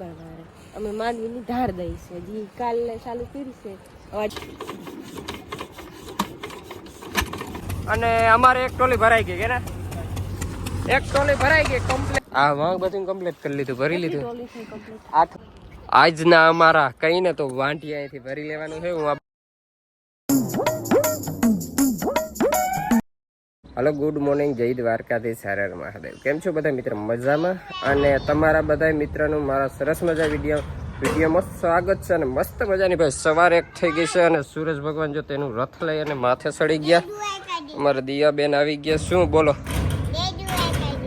બરાબર. અમે માંડવીની ધાર દઈ છે. હજી કાલે ચાલુ કરી છે. અવાજ. અને અમારે એક ટોલી ભરાઈ ગઈ કે ને? એક ટોલી ભરાઈ ગઈ કમ્પ્લીટ હા વાંક બધું કમ્પ્લીટ કરી લીધું ભરી લીધું. આઠ. આજના અમારા કઈ ને તો વાંટી અહીંથી ભરી લેવાનું છે. હું હલો ગુડ મોર્નિંગ જય દ્વારકાથી હર મહાદેવ. કેમ છો બધા મિત્ર? મજામાં? અને તમારા બધા મિત્રોનું મારા સરસ મજા વીડિયો વિડીયોમાં સ્વાગત છે અને મસ્ત મજાની ભાઈ સવાર એક થઈ ગઈ છે અને સૂરજ ભગવાન જો તેનું રથ લઈ અને માથે સડી ગયા. અમારા દિયાબેન આવી ગયા. શું બોલો?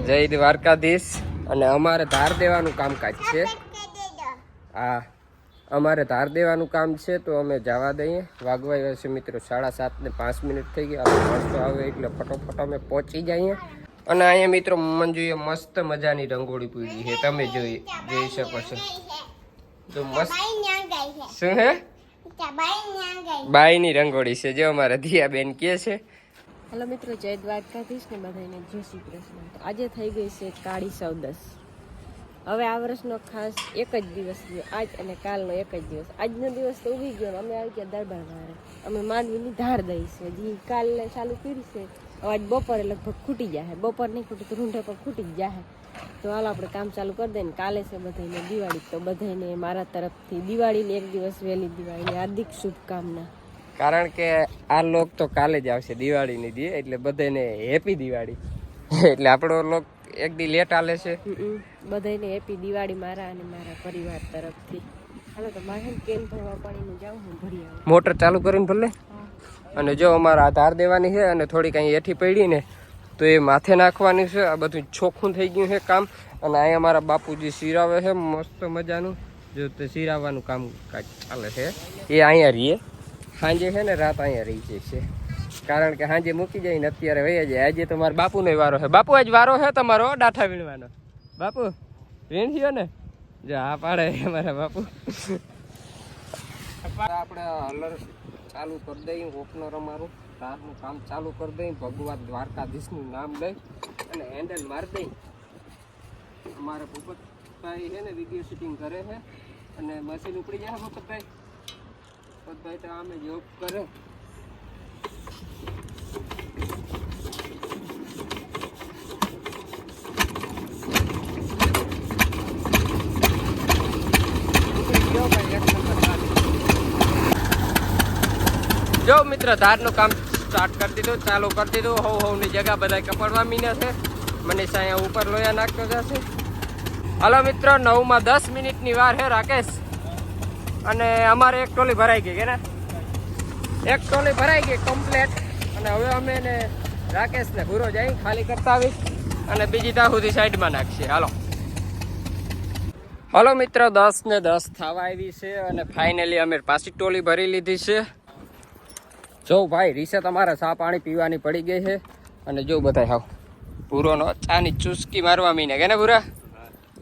જય દ્વારકાધીશ. અને અમારે ધાર દેવાનું કામકાજ છે. હા. અમારે ધાર દેવાનું કામ છે તો અમે જવા દઈએ. વાગવા આવ્યા છે મિત્રો સાડા સાત ને પાંચ મિનિટ થઈ ગઈ આપણે માણસો આવે એટલે ફટોફટ અમે પહોંચી જઈએ. અને અહીંયા મિત્રો મંજુએ મસ્ત મજાની રંગોળી પૂરી છે. તમે જોઈ જોઈ શકો છો. તો મસ્ત શું હે? બાઈની રંગોળી છે. જે અમારા દિયાબેન કે છે. હેલો મિત્રો જય દ્વારકાધીશ ને બધાને. જય શ્રી કૃષ્ણ. આજે થઈ ગઈ છે કાળી ચૌદસ હવે આ વર્ષનો ખાસ એક જ દિવસ ગયો આજ અને કાલનો એક જ દિવસ. આજનો દિવસ તો ઉગી ગયો અમે આવી ગયા દરબાર વાળે. અમે માંડવીની ધાર દઈશું. હજી કાલે ચાલુ કરી છે. આજ બપોરે લગભગ ખૂટી જાય બપોર નહીં ખૂટે તો રૂંઢે પર ખૂટી જ જાય તો હાલ આપણે કામ ચાલુ કરી દઈએ ને. કાલે છે બધાને દિવાળી. તો બધાને મારા તરફથી દિવાળીની એક દિવસ વહેલી દિવાળીની હાર્દિક શુભકામના. કારણ કે આ લોક તો કાલે જ આવશે દિવાળીની દી. એટલે બધાને હેપી દિવાળી. એટલે આપણો લોક એક દી લેટ આલે છે. બધાને હેપી દિવાળી મારા અને મારા પરિવાર તરફથી. હાલો તો મારે કેમ ભરવા પાણીનું જાઉં હું ભરી આવું. મોટર ચાલુ કરીને ભલે. અને જો અમારે આ ધાર દેવાની છે અને થોડી કાંઈ હેઠી પડી ને તો એ માથે નાખવાની છે. આ બધું ચોખ્ખું થઈ ગયું છે કામ. અને અહીંયા મારા બાપુજી સિરાવે છે મસ્ત મજાનું. જો તે સિરાવવાનું કામ ચાલે છે. એ અહીંયા રહીએ. સાંજે છે ને રાત અહીંયા રહી જાય છે. કારણ કે સાંજે મૂકી જાય ને અત્યારે વહી જાય. આજે તો મારા બાપુનો વારો છે. બાપુ, આજ વારો છે તમારો ડાઠા વીણવાનો. બાપુ વીણ્યો ને? જો, આ પાડે મારા બાપુ. આપણે હલર ચાલુ કરી દઈએ, ઓપનર અમારું. રાતનું કામ ચાલુ કરી દઈએ, ભગવાન દ્વારકાધીશનું નામ લઈ અને હેન્ડલ મારી દઈ અમારે ભૂપતભાઈ છે ને વીડિયો શૂટિંગ કરે છે. અને મશીન ઉપડી જાય ભૂપતભાઈ. ભૂપતભાઈ તો આમે જોબ કરે. જો મિત્ર, ધારનું કામ સ્ટાર્ટ કરી દીધું, ચાલુ કરી દીધું. હોવ હોવની જગ્યા બધા કપડવા મીને છે. મનીષ અહીંયા ઉપર લોયા નાખતો જશે. હલો મિત્રો, નવમાં દસ મિનિટની વાર છે રાકેશ. અને અમારે એક ટોલી ભરાઈ ગઈ ને એક ટોલી ભરાઈ ગઈ કમ્પ્લેટ અને હવે અમે એને રાકેશને ભૂરો જઈ ખાલી કરતા આવી અને બીજી ત્યાં સુધી સાઈડમાં નાખશે. હાલો. હલો મિત્રો દસ ને દસ થવા આવી છે અને ફાઇનલી અમે પાછી ટોલી ભરી લીધી છે. જો ભાઈ, રીસે તમારે ચા પાણી પીવાની પડી ગઈ છે. અને જો બધા હાવ પૂરોનો ચાની ચુસ્કી મારવા મીને કે ને પૂરા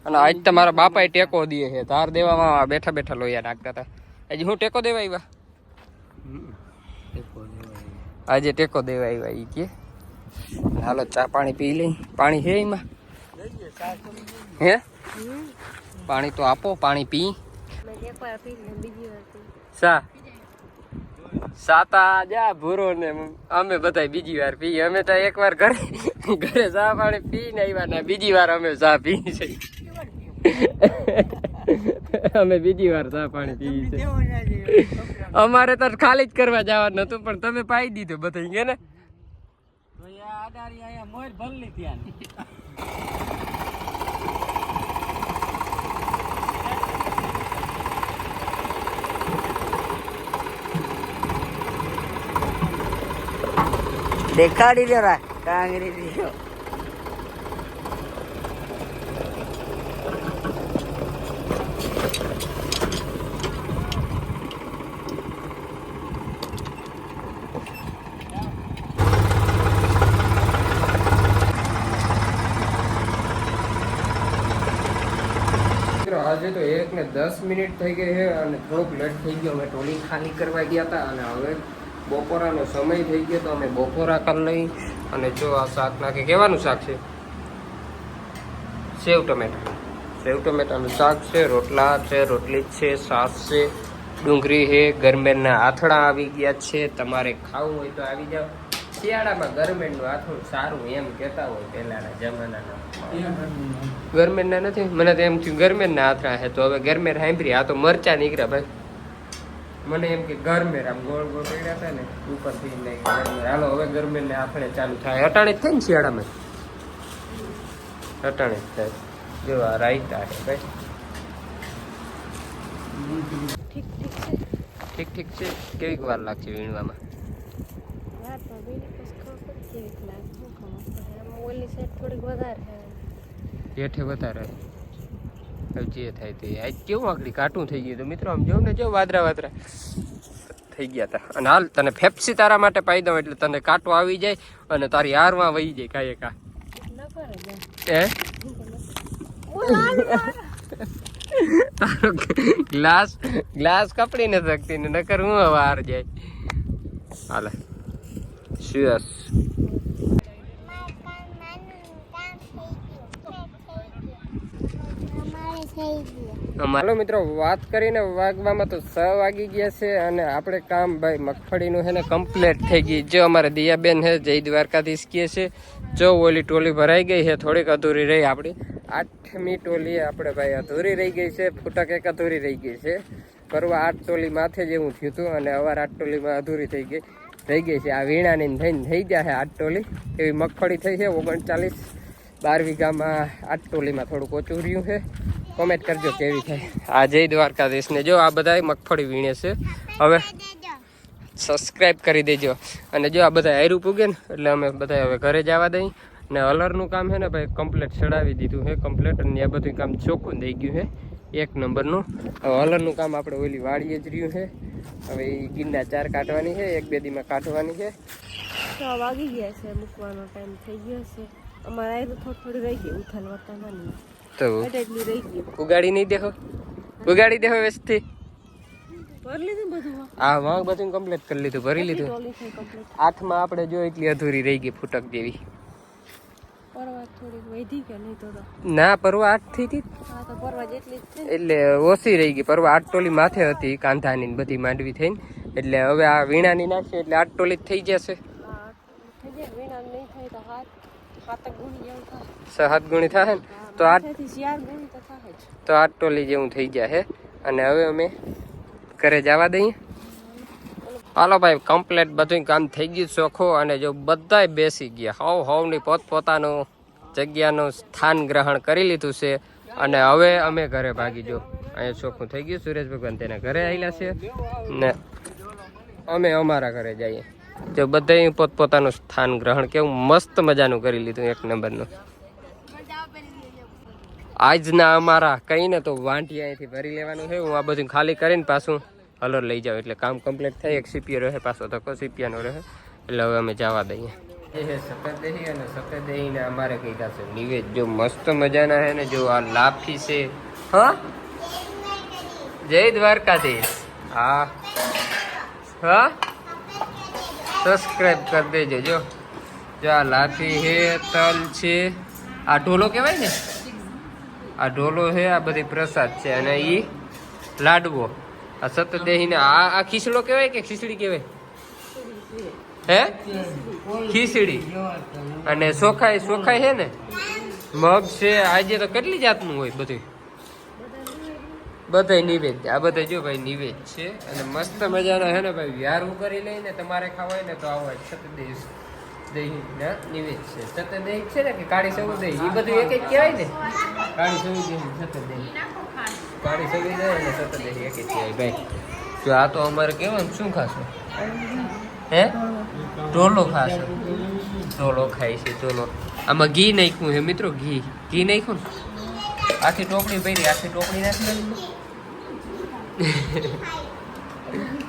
અને આજ તમારા બાપાએ ટેકો દે છે. ધાર દેવામાં બેઠા બેઠા લોયા નાખતા હતા. આજે હું ટેકો દેવા આવ્યા? આજે ટેકો દેવા આવ્યા એ કે. હાલો ચા પાણી પી લઈ. પાણી છે એમાં? હે? પાણી તો આપો પાણી પી. પી લીધું, પી સા સાતા જા ભૂરો ને અમે બધા બીજી વાર પીએ. અમે તો એક વાર ઘરે ઘરે ચા પાણી પીને આવ્યા ને બીજી વાર અમે ચા પી છે. અમે બીજી વાર ચા પાણી પી છે. અમારે તો ખાલી જ કરવા જવાનું હતું પણ તમે પાઈ દીધું બધા કે ને? દેખાડી કાંગરી દીધો આજે તો એક ને દસ મિનિટ થઈ ગઈ છે અને થોડુંક લેટ થઈ ગયો. અમે ટોલી ખાલી કરવા ગયા હતા અને હવે બપોરાનો સમય થઈ ગયો તો અમે બપોરા કરી લઈ અને જો આ શાક નાખે, કેવાનું શાક છે? સેવ ટમેટા સેવ ટમેટાનું શાક છે, રોટલા છે, રોટલી છે શાક છે, ડુંગળી છે ગરમેરના આથડા આવી ગયા છે, તમારે ખાવું હોય તો આવી જાઓ. શિયાળામાં ગરમેરનું આથડું સારું એમ કહેતા હોય પહેલાના જમાનાના. ગરમેરના નથી? મને તો એમ થયું ગરમેરના આથડા છે, તો હવે ગરમેર સાંભળી, આ તો મરચા નીકળ્યા ભાઈ. મને એમ કે ગરમેર આમ ગોળ ગોળ પડ્યા હતા ને ઉપરથી ને ગરમેર હાલો હવે ગરમેર ને આથણે ચાલુ થાય. અટાણે જ થાય ને શિયાળામાં? અટાણે જ થાય. જો આ રાયતા છે ભાઈ. ઠીક ઠીક છે. ઠીક ઠીક છે કેવીક વાર લાગશે વીણવામાં થોડીક વધારે. જે થાય તે. આજ કેવું આગળ કાટું થઈ ગયું તો મિત્રો? આમ જોઉં ને જો વાદરા વાદરા. થઈ ગયા હતા. અને હાલ તને ફેફસી તારા માટે પાઈ દઉં એટલે તને કાંટો આવી જાય અને તારી હારમાં વહી જાય કાંઈ કા હે? તારો ગ્લાસ ગ્લાસ કપડી નથી શકતી ને નકર હું હવે હાર જાય. હાલે. શ્યુઅસ હાલો મિત્રો, વાત કરીને વાગવામાં તો છ વાગી ગયા છે અને આપણે કામ ભાઈ મગફળીનું છે ને કમ્પ્લીટ થઈ ગઈ જો અમારે દિયાબેન છે, જય દ્વારકાધીશ કહે છે. જો ઓલી ટોલી ભરાઈ ગઈ છે, થોડીક અધૂરી રહી આપણી. આઠમી ટોલી આપણે ભાઈ અધૂરી રહી ગઈ છે, ફૂટક એક અધૂરી રહી ગઈ છે. કરવા આઠ ટોલી માથે જેવું થયું હતું અને અવાર આઠ ટોલીમાં અધૂરી થઈ ગઈ થઈ ગઈ છે. આ વીણાની થઈને થઈ ગયા છે આઠ ટોલી. એવી મગફળી થઈ છે ઓગણચાલીસ બાર વીઘામાં આઠ ટોલીમાં થોડુંક ઓછું રહ્યું છે. કોમેન્ટ કરજો કેવી થાય. આ જય દ્વારકાધીશને. જો આ બધા મગફળી વીણે છે. હવે સબસ્ક્રાઈબ કરી દેજો. અને જો આ બધા હાયરું પૂગે ને એટલે અમે બધા હવે ઘરે જવા દઈ ને અલરનું કામ છે ને ભાઈ કમ્પ્લેટ ચડાવી દીધું છે કમ્પ્લેટ અને આ બધું કામ ચોખ્ખું થઈ ગયું છે એક નંબરનું. હવે અલરનું કામ આપણે ઓલી વાડીએ જ રહ્યું છે. હવે એ ગીંડા ચાર કાઢવાની છે એક બે દીમાં કાઢવાની છે. છ વાગી ગયા છે મૂકવાનો ટાઈમ થઈ ગયો છે. અમારે આ થોડું થોડી રહી ગયું ઉથલ વર્તમાની તો ઉગાડી નહીં દેખો. ઉગાડી દેખો વ્યસ્તી હા વાંક બધું કમ્પ્લીટ કરી લીધું ભરી લીધું. આઠમાં આપણે જો એટલી અધૂરી રહી ગઈ ફૂટક જેવી. ના પરવા આઠ થઈ હતી. એટલે ઓછી રહી ગઈ. પરવા આઠ ટોલી માથે હતી કાંધાની બધી માંડવી થઈને. એટલે હવે આ વીણાની નાખશે એટલે આઠ ટોલી થઈ જશે. વીણા નહીં થાય તો હાથ હાથક ગુણી થાય સાત ગુણી થાય ને? તો આઠ ગુણી તો આ આઠ ટોલી જેવું થઈ ગયા છે અને હવે અમે ઘરે જવા દઈએ. હાલો ભાઈ કમ્પ્લેટ બધું કામ થઈ ગયું ચોખ્ખું અને જો બધાય બેસી ગયા. હવ હવની પોતપોતાનું જગ્યાનું સ્થાન ગ્રહણ કરી લીધું છે. અને હવે અમે ઘરે ભાગી જો. અહીંયા ચોખ્ખું થઈ ગયું. સુરેશ ભગવાન તેના ઘરે આવેલા છે. ને અમે અમારા ઘરે જઈએ. જો બધાય પોતપોતાનું સ્થાન ગ્રહણ કેવું મસ્ત મજાનું કરી લીધું એક નંબરનું. આજના અમારા કહીને તો વાંટી અહીંથી ભરી લેવાનું છે. હું આ બધું ખાલી કરીને પાછું હલર લઈ જાઉં. એટલે કામ કમ્પ્લીટ થાય એક સીપીઓ રહે પાછો ધક્કો સીપિયાનો રહે. એટલે હવે અમે જવા દઈએ. એ અને અમારે કીધા છે નિવેદ જો મસ્ત મજાના છે ને જો આ લાફી છે. હા? જય દ્વારકાધીશ. હા. હા? સબસ્ક્રાઇબ કરી દેજો, જો. જો આ લાફી છે તલ છે. આ ઢોલો કહેવાય ને? આ ઢોલો છે આ બધી પ્રસાદ છે. અને એ લાડવો. આ સતદેહીને આ આ ખીચડો કહેવાય કે ખીચડી કહેવાય? હે? ખીચડી. અને સોખાઈ સોખાઈ છે ને? મગ છે, આજે તો કેટલી જાતનું હોય બધું બધા નિવેદ આ બધા જો ભાઈ નિવેદ છે અને મસ્ત મજાનો છે ને ભાઈ, વ્યારું કરી લઈને તમારે ખાવાય ને તો આવો સતદેહ દહીં નિવેદ છે. સતદેહ છે ને કાળી દહીં એ બધું એક કહેવાય ને? કાળી સવું દહીં એક કહેવાય ભાઈ. જો આ તો અમારે કહેવાનું શું ખાશો? હે? ઢોલો ખાશો. ઢોલો ખાય છે, ઢોલો. આમાં ઘી નાખ્યું હે મિત્રો, ઘી. ઘી નાખ્યું ને? આખી ટોપડી પહેરી આખી ટોપડી નાખી.